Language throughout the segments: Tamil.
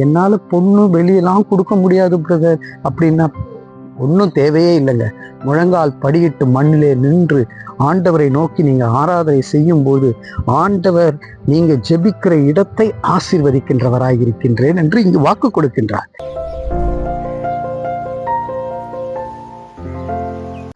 என்னால பொண்ணு வெளியெல்லாம் கொடுக்க முடியாது பிரதர் அப்படின்னா ஒன்றும் தேவையே இல்லைங்க. முழங்கால் படியிட்டு மண்ணிலே நின்று ஆண்டவரை நோக்கி நீங்க ஆராதனை செய்யும் போது ஆண்டவர் நீங்க ஜெபிக்கிற இடத்தை ஆசீர்வதிக்கின்றவராக இருக்கின்றேன் என்று இங்கு வாக்கு கொடுக்கின்றார்.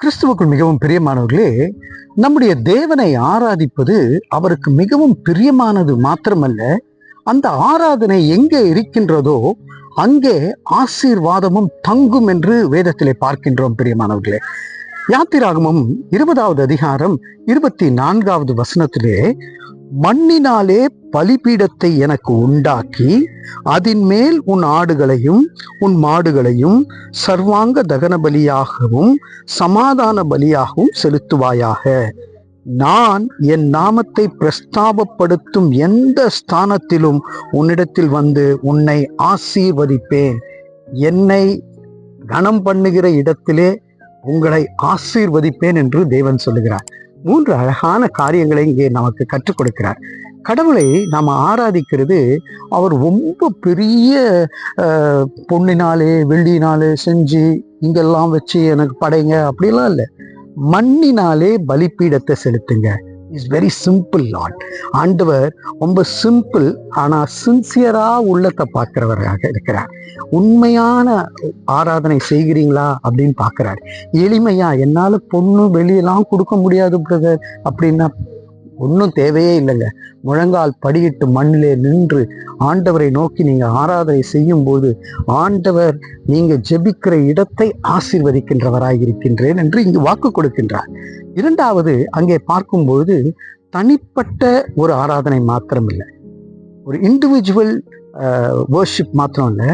கிறிஸ்துவுக்குள் மிகவும் பிரியமானவர்களே நம்முடைய தேவனை ஆராதிப்பது அவருக்கு மிகவும் பிரியமானது மாத்திரமல்ல அந்த ஆராதனை எங்கே இருக்கின்றதோ அங்கே ஆசீர்வாதமும் தங்கும் என்று வேதத்திலே பார்க்கின்றோம் பிரியமானவர்களே. யாத்திராகமும் இருபதாவது அதிகாரம் இருபத்தி நான்காவது வசனத்திலே மண்ணினாலே பலிபீடத்தை எனக்கு உண்டாக்கி அதன் மேல் உன் ஆடுகளையும் உன் மாடுகளையும் சர்வாங்க தகன பலியாகவும் சமாதான பலியாகவும் செலுத்துவாயாக. நான் என் நாமத்தை பிரஸ்தாபப்படுத்தும் எந்த ஸ்தானத்திலும் உன்னிடத்தில் வந்து உன்னை ஆசீர்வதிப்பேன். என்னை கனம் பண்ணுகிற இடத்திலே உங்களை ஆசீர்வதிப்பேன் என்று தேவன் சொல்லுகிறார். மூன்று அழகான காரியங்களை இங்கே நமக்கு கற்றுக் கொடுக்கிறார். கடவுளை நாம் ஆராதிக்கிறது அவர் ரொம்ப பெரிய பொண்ணினாலே வெள்ளினாலே செஞ்சு இங்கெல்லாம் வச்சு எனக்கு படைங்க அப்படிலாம் இல்லை. மண்ணினாலே பலிப்பீடத்தை செலுத்துங்க. இஸ் வெரி சிம்பிள் லாட் ஆண்டவர் ரொம்ப சிம்பிள் ஆனா சின்சியரா உள்ளத்தை பார்க்கிறவராக இருக்கிறார். உண்மையான ஆராதனை செய்கிறீங்களா அப்படின்னு பார்க்கிறார். எளிமையா என்னால் பொண்ணு வெளியெல்லாம் கொடுக்க முடியாது பிரதர் அப்படின்னா ஒன்றும் தேவையே இல்லைங்க. முழங்கால் படியிட்டு மண்ணிலே நின்று ஆண்டவரை நோக்கி நீங்கள் ஆராதனை செய்யும் போது ஆண்டவர் நீங்கள் ஜெபிக்கிற இடத்தை ஆசீர்வதிக்கின்றவராய் இருக்கின்றேன் என்று இங்கு வாக்கு கொடுக்கின்றார். இரண்டாவது அங்கே பார்க்கும்பொழுது தனிப்பட்ட ஒரு ஆராதனை மாத்திரம் இல்லை ஒரு இண்டிவிஜுவல் வேர்ஷிப் மாத்திரம் இல்லை.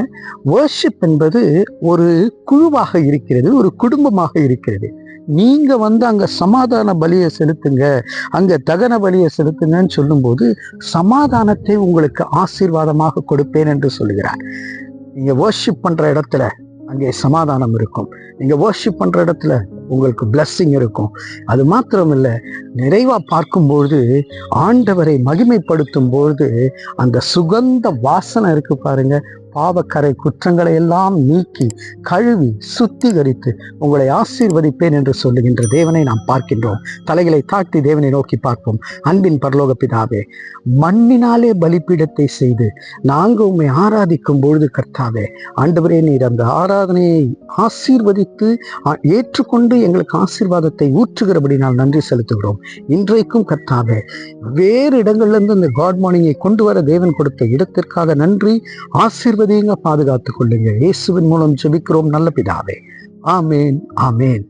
வேர்ஷிப் என்பது ஒரு குழுவாக இருக்கிறது ஒரு குடும்பமாக இருக்கிறது. நீங்க வந்து அங்க சமாதான பலியை செலுத்துங்க அங்க தகன பலியை செலுத்துங்கன்னு சொல்லும்போது சமாதானத்தை உங்களுக்கு ஆசீர்வாதமாக கொடுப்பேன் என்று சொல்லுகிறார் நீங்க வர்ஷிப் பண்ற இடத்துல அங்கே சமாதானம் இருக்கும். நீங்க வர்ஷிப் பண்ற இடத்துல உங்களுக்கு பிளஸ்ஸிங் இருக்கும். அது மாத்திரம் இல்லை நிறைவா பார்க்கும்பொழுது ஆண்டவரை மகிமைப்படுத்தும் பொழுது அந்த சுகந்த வாசனை இருக்கு பாருங்க. பாவக்கரை குற்றங்களை எல்லாம் நீக்கி கழுவி சுத்திகரித்து உங்களை ஆசீர்வதிப்பேன் என்று சொல்லுகின்ற தேவனை நாம் பார்க்கின்றோம். தலைகளை தாழ்த்தி தேவனை நோக்கி பார்ப்போம். அன்பின் பரலோக பிதாவே மண்ணினாலே பலிப்பீடத்தை செய்து நாங்க உண்மை ஆராதிக்கும் பொழுது கர்த்தாவே ஆண்டவரே நீர் அந்த ஆராதனையை ஆசீர்வதித்து ஏற்றுக்கொண்டு எங்களுக்கு ஆசீர்வாதத்தை ஊற்றுகிறபடி நான் நன்றி செலுத்துகிறோம். இன்றைக்கும் கர்த்தாவே வேறு இடங்கள்ல இருந்து இந்த காட் மார்னிங்கை கொண்டு வர தேவன் கொடுத்த இடத்திற்காக நன்றி ஆசீர்வதி ஆசீர்வதிங்க பாதுகாத்துக் கொள்ளுங்க இயேசுவின் மூலம் ஜெபிக்கிறோம் நல்ல பிதாவே. ஆமேன் ஆமேன்.